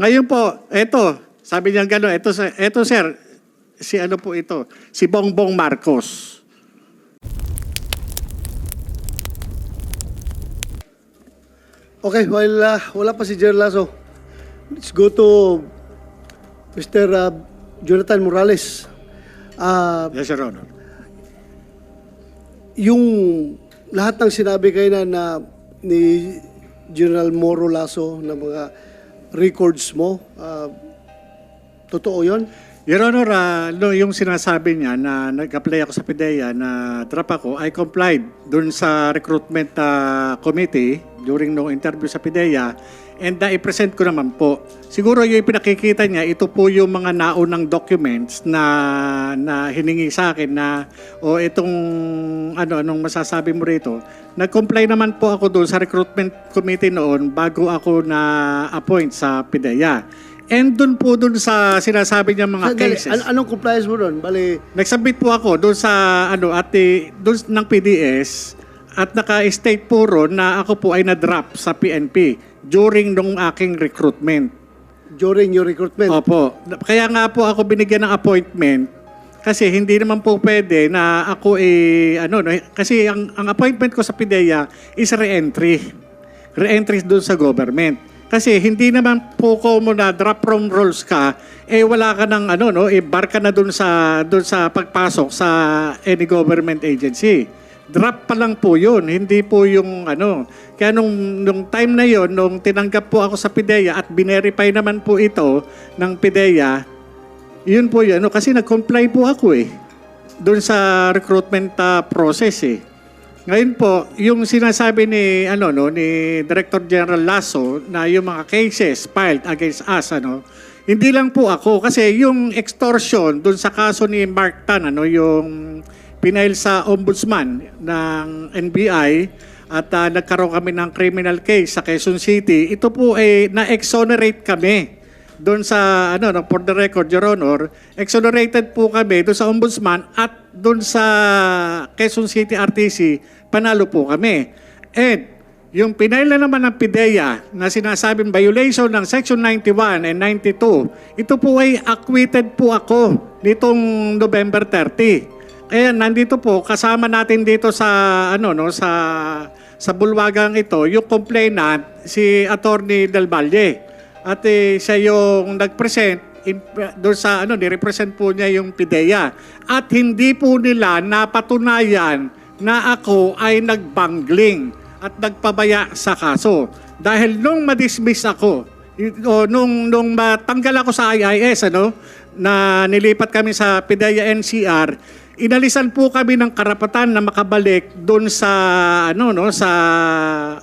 Ngayon po, eto, sabi niya gano'n, eto, eto sir, si ano po ito, si Bongbong Marcos. Okay, while uh, wala pa si Jer Lasso, let's go to Mr. uh, Jonathan Morales. Ah, Yes, Your Honor. yung lahat ng sinabi kayo na, na ni General Moro Lasso na mga records mo, ah, totoo yon? Your Honor, ah, no, yung sinasabi niya na nag-apply ako sa PIDEA na drop ako, I complied dun sa recruitment ah, committee during no interview sa PIDEA and na-present ko naman po. Siguro yung pinakikita niya, ito po yung mga naunang documents na, na hiningi sa akin na o itong ano anong masasabi mo rito. Nag-comply naman po ako doon sa recruitment committee noon bago ako na-appoint sa PIDEA. And doon po doon sa sinasabi niya mga Sandali, cases. an- anong compliance mo doon? Bali, Nagsubmit po ako doon sa ano at eh, doon ng PDS at naka-state po ron na ako po ay na-drop sa PNP during nung aking recruitment. during your recruitment. Opo. Kaya nga po ako binigyan ng appointment kasi hindi naman po pwede na ako eh ano no kasi ang, ang appointment ko sa PIDEA is re-entry. Re-entry doon sa government. Kasi hindi naman po ko mo na drop from roles ka, eh wala ka ng ano no, eh bar ka na doon sa doon sa pagpasok sa any government agency. Drop pa lang po yun, hindi po yung ano. Kaya nung, nung time na yon nung tinanggap po ako sa PIDEA at binerify naman po ito ng PIDEA, yun po yun. Ano, kasi nag-comply po ako eh. Doon sa recruitment ah, process eh. Ngayon po, yung sinasabi ni ano no ni Director General Lasso na yung mga cases filed against us ano, hindi lang po ako kasi yung extortion doon sa kaso ni Mark Tan ano yung pinail sa ombudsman ng NBI at ah, nagkaroon kami ng criminal case sa Quezon City. Ito po ay na-exonerate kami doon sa ano no, for the record your honor exonerated po kami doon sa ombudsman at doon sa Quezon City RTC panalo po kami and yung pinaila naman ng PIDEA na sinasabing violation ng Section 91 and 92, ito po ay acquitted po ako nitong November 30. Kaya nandito po kasama natin dito sa ano no sa sa bulwagang ito yung complainant si Attorney Del Valle. At eh, siya yung nag-present in, doon sa ano, ni-represent po niya yung PIDEA. At hindi po nila napatunayan na ako ay nagbangling at nagpabaya sa kaso. Dahil nung madismiss ako, o nung, nung matanggal ako sa IIS, ano, na nilipat kami sa PIDEA NCR, inalisan po kami ng karapatan na makabalik doon sa ano no sa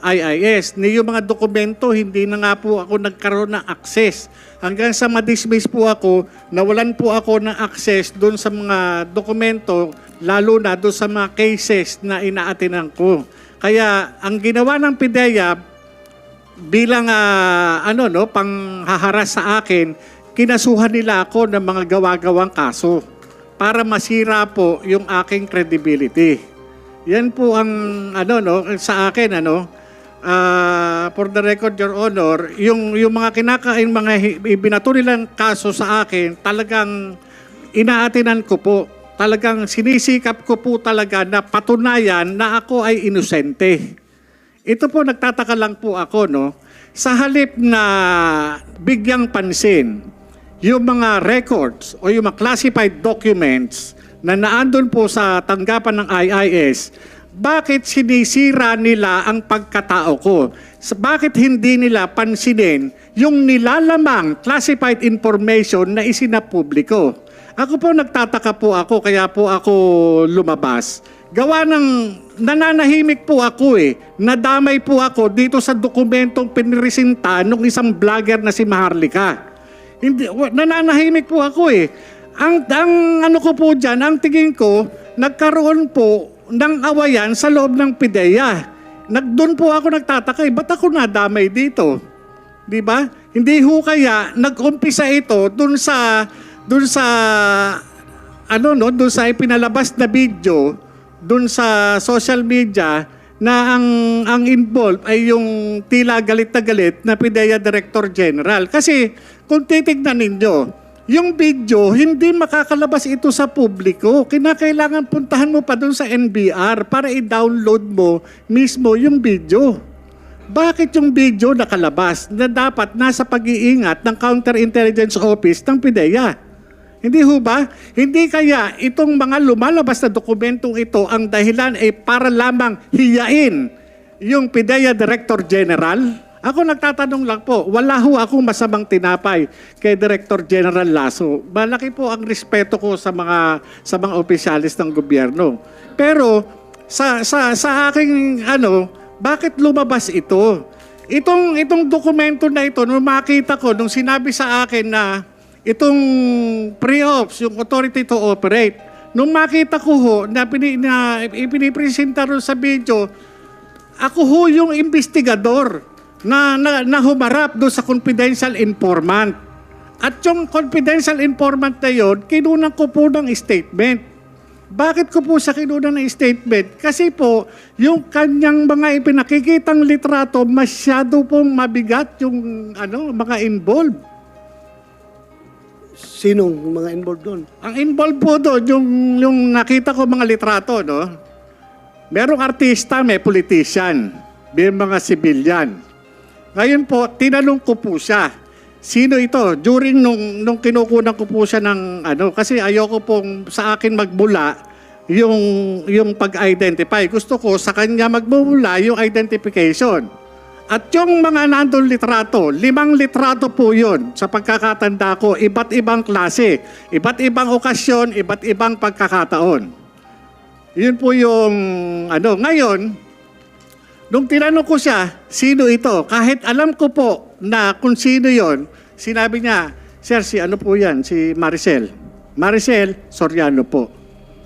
IIS. Ni yung mga dokumento hindi na nga po ako nagkaroon ng access. Hanggang sa ma-dismiss po ako, nawalan po ako ng access doon sa mga dokumento lalo na doon sa mga cases na inaatinan ko. Kaya ang ginawa ng PIDEA bilang ah, ano no panghaharas sa akin, kinasuhan nila ako ng mga gawa-gawang kaso para masira po yung aking credibility. Yan po ang ano no sa akin ano ah, for the record your honor, yung yung mga kinakain mga ibinato nilang kaso sa akin, talagang inaatinan ko po. Talagang sinisikap ko po talaga na patunayan na ako ay inosente. Ito po nagtataka lang po ako no. Sa halip na bigyang pansin yung mga records o yung mga classified documents na naandun po sa tanggapan ng IIS, bakit sinisira nila ang pagkatao ko? Bakit hindi nila pansinin yung nilalamang classified information na isinapubliko? Ako po nagtataka po ako kaya po ako lumabas. Gawa ng nananahimik po ako eh. Nadamay po ako dito sa dokumentong pinresinta ng isang vlogger na si Maharlika. Hindi, nananahimik po ako eh. Ang, ang ano ko po dyan, ang tingin ko, nagkaroon po ng awayan sa loob ng PIDEA. Nag, doon po ako nagtataka, eh, ba't ako nadamay dito? Di ba? Hindi ho kaya nag-umpisa ito doon sa doon sa ano no, doon sa ipinalabas na video doon sa social media na ang ang involved ay yung tila galit na galit na PIDEA Director General. Kasi kung titignan ninyo, yung video, hindi makakalabas ito sa publiko. Kinakailangan puntahan mo pa doon sa NBR para i-download mo mismo yung video. Bakit yung video nakalabas na dapat nasa pag-iingat ng Counterintelligence Office ng PIDEA? Hindi ho ba? Hindi kaya itong mga lumalabas na dokumentong ito ang dahilan ay para lamang hiyain yung PIDEA Director General? Ako nagtatanong lang po, wala ho akong masamang tinapay kay Director General Lasso. Malaki po ang respeto ko sa mga sa mga opisyalis ng gobyerno. Pero sa sa sa aking ano, bakit lumabas ito? Itong itong dokumento na ito nung makita ko nung sinabi sa akin na itong pre-ops, yung authority to operate. Nung makita ko ho na, pini, na ipinipresenta ron sa video, ako ho yung investigador na, na, na humarap doon sa confidential informant. At yung confidential informant na yun, kinunan ko po ng statement. Bakit ko po sa kinunan ng statement? Kasi po, yung kanyang mga ipinakikitang litrato, masyado pong mabigat yung ano, mga involved. Sinong mga involved doon? Ang involved po doon, yung, yung nakita ko mga litrato, no? Merong artista, may politician, may mga civilian. Ngayon po, tinanong ko po siya, sino ito? During nung, nung kinukunan ko po siya ng ano, kasi ayoko pong sa akin magbula yung, yung pag-identify. Gusto ko sa kanya magbula yung identification. At yung mga nandun litrato, limang litrato po yun sa pagkakatanda ko, iba't ibang klase, iba't ibang okasyon, iba't ibang pagkakataon. Yun po yung ano. Ngayon, nung tinanong ko siya, sino ito? Kahit alam ko po na kung sino yon, sinabi niya, Sir, si ano po yan? Si Maricel. Maricel Soriano po.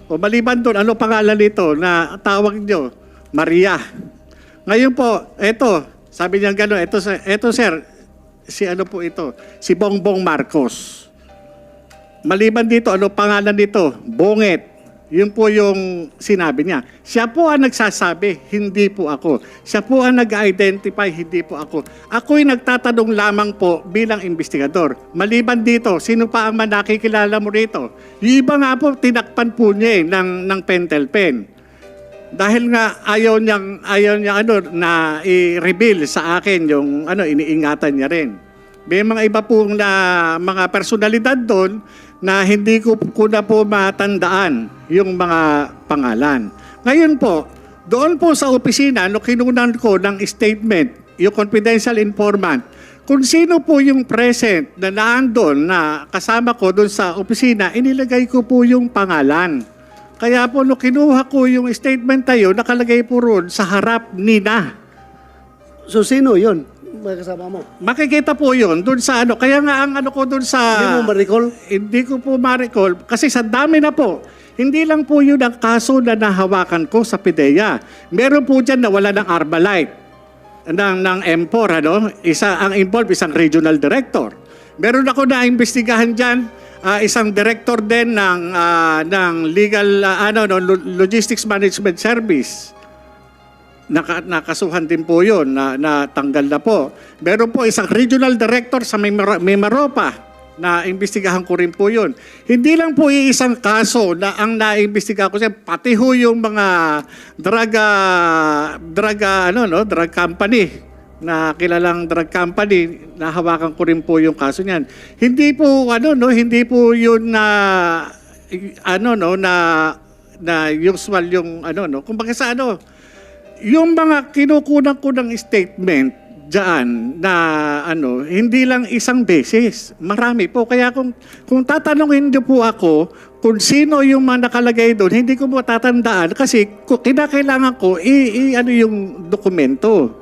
O maliban doon, ano pangalan nito na tawag niyo? Maria. Ngayon po, eto, sabi niya gano'n, eto, eto sir, si ano po ito? Si Bongbong Marcos. Maliban dito, ano pangalan nito? Bonget. Yun po yung sinabi niya. Siya po ang nagsasabi, hindi po ako. Siya po ang nag-identify, hindi po ako. Ako'y nagtatanong lamang po bilang investigador. Maliban dito, sino pa ang man nakikilala mo rito? Yung iba nga po, tinakpan po niya eh, ng, ng pentel pen. Dahil nga ayaw niyang ayaw niya ano na i-reveal sa akin yung ano iniingatan niya rin. May mga iba pong na mga personalidad doon na hindi ko, ko na po matandaan yung mga pangalan. Ngayon po, doon po sa opisina, no kinunan ko ng statement, yung confidential informant, kung sino po yung present na naandun na kasama ko doon sa opisina, inilagay ko po yung pangalan. Kaya po, no kinuha ko yung statement tayo, nakalagay po roon sa harap ni na. So, sino yon Mga kasama mo? Makikita po yun doon sa ano. Kaya nga ang ano ko doon sa... Hindi mo ma-recall? Hindi ko po ma-recall. Kasi sa dami na po. Hindi lang po yun ang kaso na nahawakan ko sa PIDEA. Meron po dyan na wala ng Arbalite ng, ng M4, ano? Isa, ang involved, isang regional director. Meron ako na imbestigahan dyan, ah, isang director din ng, ah, ng legal, ah, ano, no, lo- logistics management service. Naka, nakasuhan din po yun, na, na tanggal na po. Meron po isang regional director sa Mimar- Mimaropa na imbestigahan ko rin po yun. Hindi lang po iisang kaso na ang naimbestiga ko siya, pati ho yung mga drug, ah, drug, ah, ano, no, drug company na kilalang drug company, nahawakan ko rin po yung kaso niyan. Hindi po, ano, no, hindi po yun na, ano, no, na, na usual yung, ano, no, kumbaga sa ano, yung mga kinukunan ko ng statement diyan na ano, hindi lang isang beses. Marami po. Kaya kung, kung tatanungin niyo po ako kung sino yung mga nakalagay doon, hindi ko po tatandaan kasi kinakailangan ko i, i- ano yung dokumento.